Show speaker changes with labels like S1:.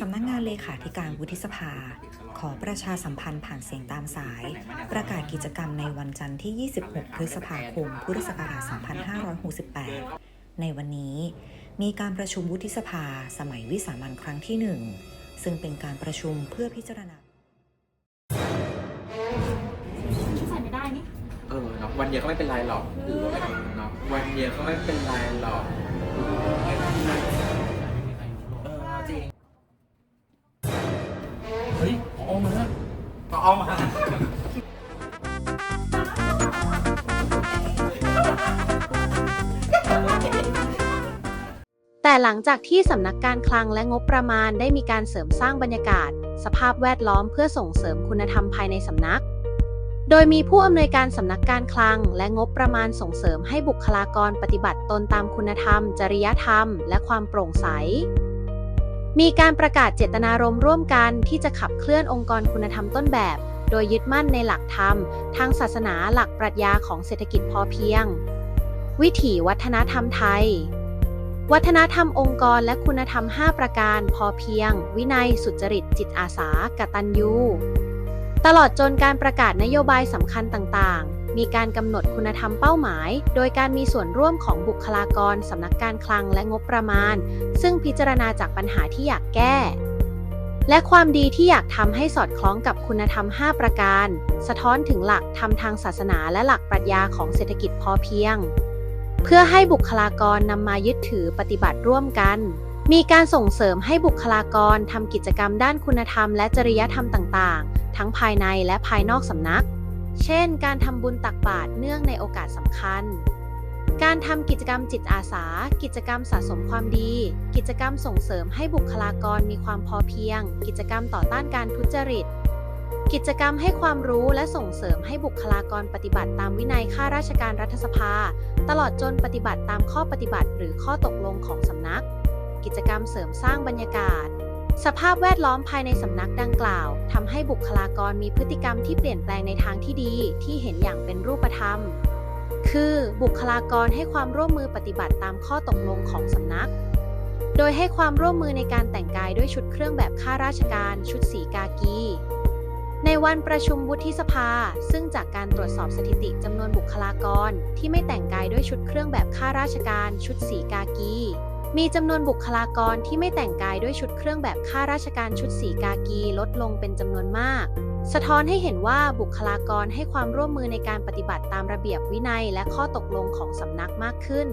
S1: สำนักงานเลขาธิการวุฒิสภา ขอประชาสัมพันธ์ผ่านเสียงตามสาย ประกาศกิจกรรมในวันจันทร์ที่ 26 พฤษภาคม พุทธศักราช 2568 ในวันนี้มีการประชุมวุฒิสภาสมัยวิสามันครั้งที่ 1 ซึ่งเป็นการประชุมเพื่อพิจารณา
S2: ใส่ไม่ได้นี่
S3: เออเนาะวันเดียวก็ไม่เป็นไรหรอกหรือว่าแบบเนาะวันเดียวก็ไม่เป็นไรหรอก เอามา
S4: แต่หลังจากที่สำนักการคลังและงบประมาณได้มีการเสริมสร้างบรรยากาศ สภาพแวดล้อมเพื่อส่งเสริมคุณธรรมภายในสำนัก โดยมีผู้อำนวยการสำนักการคลัง และงบประมาณส่งเสริมให้บุคลากรปฏิบัติตนตามคุณธรรม จริยธรรม และความโปร่งใส มีการประกาศเจตนารมณ์ร่วมกันที่จะขับเคลื่อนองค์กรคุณธรรมต้นแบบ โดยยึดมั่นในหลักธรรม ทางศาสนาหลักปรัชญาของเศรษฐกิจพอเพียง วิถีวัฒนธรรมไทย วัฒนธรรมองค์กรและคุณธรรม 5 ประการพอเพียง วินัย สุจริต จิตอาสากตัญญูตลอดจนการประกาศนโยบายสำคัญต่างๆ มีการกำหนดคุณธรรมเป้าหมาย โดยการมีส่วนร่วมของบุคลากรสำนักการคลังและงบประมาณ ซึ่งพิจารณาจากปัญหาที่อยากแก้ และความดีที่อยากทำให้สอดคล้องกับคุณธรรม 5 ประการ สะท้อนถึงหลักธรรมทางศาสนาและหลักปรัชญาของเศรษฐกิจพอเพียง เพื่อให้บุคลากรนำมายึดถือปฏิบัติร่วมกันมีการส่งเสริมให้บุคลากรทำกิจกรรมด้านคุณธรรมและจริยธรรมต่าง ๆ ทั้งภายในและภายนอกสำนัก เช่น การทำบุญตักบาตรเนื่องในโอกาสสำคัญ การทำกิจกรรมจิตอาสา กิจกรรมสะสมความดี กิจกรรมส่งเสริมให้บุคลากรมีความพอเพียง กิจกรรมต่อต้านการทุจริต กิจกรรมให้ความรู้และส่งเสริมให้บุคลากรปฏิบัติตามวินัยข้าราชการรัฐสภา ตลอดจนปฏิบัติตามข้อปฏิบัติ หรือข้อตกลงของสำนัก กิจกรรมเสริมสร้างบรรยากาศ สภาพแวดล้อมภายในสำนักดังกล่าว ทำให้บุคลากรมีพฤติกรรมที่เปลี่ยนแปลงในทางที่ดีที่เห็นอย่างเป็นรูปธรรม คือบุคลากรให้ความร่วมมือปฏิบัติตามข้อตกลงของสำนัก โดยให้ความร่วมมือในการแต่งกายด้วยชุดเครื่องแบบข้าราชการ ชุดสีกากี ในวันประชุมวุฒิสภา ซึ่งจากการตรวจสอบสถิติจำนวนบุคลากรที่ไม่แต่งกายด้วยชุดเครื่องแบบข้าราชการ ชุดสีกากี มีจำนวนบุคลากรที่ไม่แต่งกายด้วยชุดเครื่องแบบข้าราชการชุดสีกากีลดลงเป็นจำนวนมาก สะท้อนให้เห็นว่าบุคลากรให้ความร่วมมือในการปฏิบัติตามระเบียบวินัยและข้อตกลงของสำนักมากขึ้น